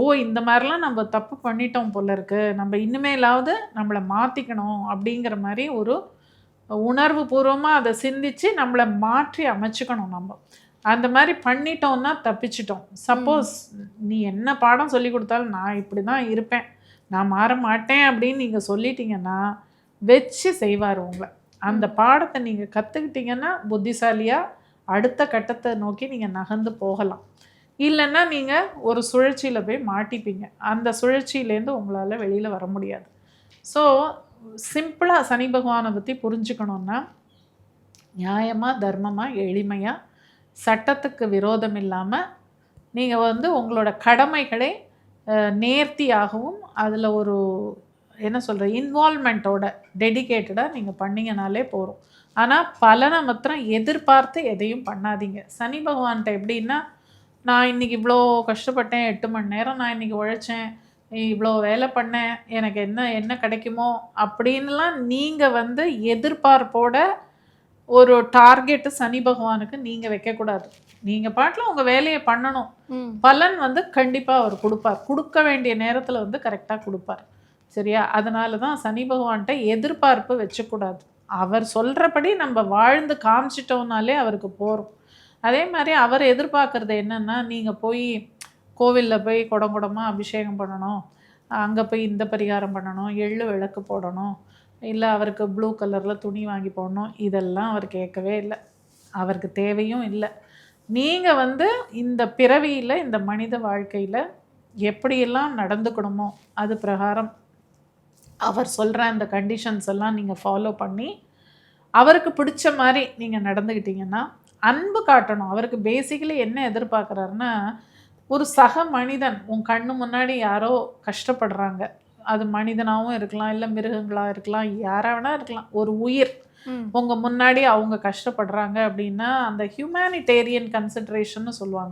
ஓ இந்த மாதிரிலாம் நம்ம தப்பு பண்ணிட்டோம் போல இருக்கு. நம்ம இனிமேலாவது நம்மளை மாற்றிக்கணும் அப்படிங்கிற மாதிரி ஒரு உணர்வு பூர்வமாக அதை சிந்திச்சு நம்மளை மாற்றி அமைச்சுக்கணும் நம்ம. அந்த மாதிரி பண்ணிட்டோம்னா தப்பிச்சிட்டோம். சப்போஸ் நீ என்ன பாடம் சொல்லி கொடுத்தாலும் நான் இப்படி தான் இருப்பேன். நான் மாற மாட்டேன் அப்படின்னு நீங்கள் சொல்லிட்டீங்கன்னா வச்சு செய்வார் உங்களை. அந்த பாடத்தை நீங்கள் கற்றுக்கிட்டீங்கன்னா புத்திசாலியாக அடுத்த கட்டத்தை நோக்கி நீங்கள் நகர்ந்து போகலாம். இல்லைன்னா நீங்கள் ஒரு சுழற்சியில் போய் மாட்டிப்பீங்க. அந்த சுழற்சியிலேருந்து உங்களால் வெளியில் வர முடியாது. ஸோ சிம்பிளாக சனி பகவானை பற்றி புரிஞ்சுக்கணுன்னா நியாயமாக தர்மமாக எளிமையாக சட்டத்துக்கு விரோதம் இல்லாமல் நீங்கள் வந்து உங்களோட கடமைகளை நேர்த்தியாகவும் அதில் ஒரு என்ன சொல்கிற இன்வால்மெண்ட்டோட டெடிகேட்டடாக நீங்கள் பண்ணிங்கனாலே போதும். ஆனால் பலனை மாத்திரம் எதிர்பார்த்து எதையும் பண்ணாதீங்க. சனி பகவான்கிட்ட எப்படின்னா நான் இன்னைக்கு இவ்வளோ கஷ்டப்பட்டேன் எட்டு மணி நேரம் நான் இன்னைக்கு உழைச்சேன் இவ்வளோ வேலை பண்ணேன் எனக்கு என்ன என்ன கிடைக்குமோ அப்படின்லாம் நீங்கள் வந்து எதிர்பார்ப்போட ஒரு டார்கெட்டு சனி பகவானுக்கு நீங்கள் வைக்கக்கூடாது நீங்கள் பாட்டில் உங்கள் வேலையை பண்ணணும். பலன் வந்து கண்டிப்பாக அவர் கொடுப்பார். கொடுக்க வேண்டிய நேரத்தில் வந்து கரெக்டாக கொடுப்பார். சரியா? அதனால தான் சனி பகவான்கிட்ட எதிர்பார்ப்பு வச்சக்கூடாது. அவர் சொல்கிறபடி நம்ம வாழ்ந்து காமிச்சிட்டோம்னாலே அவருக்கு போகிறோம் அதே மாதிரி அவர் எதிர்பார்க்குறது என்னென்னா நீங்கள் போய் கோவிலில் போய் குடம் குடமாக அபிஷேகம் பண்ணணும். அங்கே போய் இந்த பரிகாரம் பண்ணணும். எள்ளு விளக்கு போடணும். இல்லை அவருக்கு ப்ளூ கலரில் துணி வாங்கி போடணும். இதெல்லாம் அவர் கேட்கவே இல்லை. அவருக்கு தேவையும் இல்லை. நீங்கள் வந்து இந்த பிறவியில் இந்த மனித வாழ்க்கையில் எப்படியெல்லாம் நடந்துக்கணுமோ அது பிரகாரம் அவர் சொல்கிற அந்த கண்டிஷன்ஸ் எல்லாம் நீங்கள் ஃபாலோ பண்ணி அவருக்கு பிடிச்ச மாதிரி நீங்கள் நடந்துக்கிட்டிங்கன்னா அன்பு காட்டணும். அவருக்கு பேசிக்கலி என்ன எதிர்பார்க்குறாருன்னா ஒரு சக மனிதன் உன் கண்ணு முன்னாடி யாரோ கஷ்டப்படுறாங்க. அது மனிதனாகவும் இருக்கலாம் இல்லை மிருகங்களாக இருக்கலாம் யாரா வேணா இருக்கலாம். ஒரு உயிர். உங்கள் முன்னாடி அவங்க கஷ்டப்படுறாங்க அப்படின்னா அந்த ஹியூமனிடேரியன் கன்சிடரேஷன்னு சொல்லுவாங்க.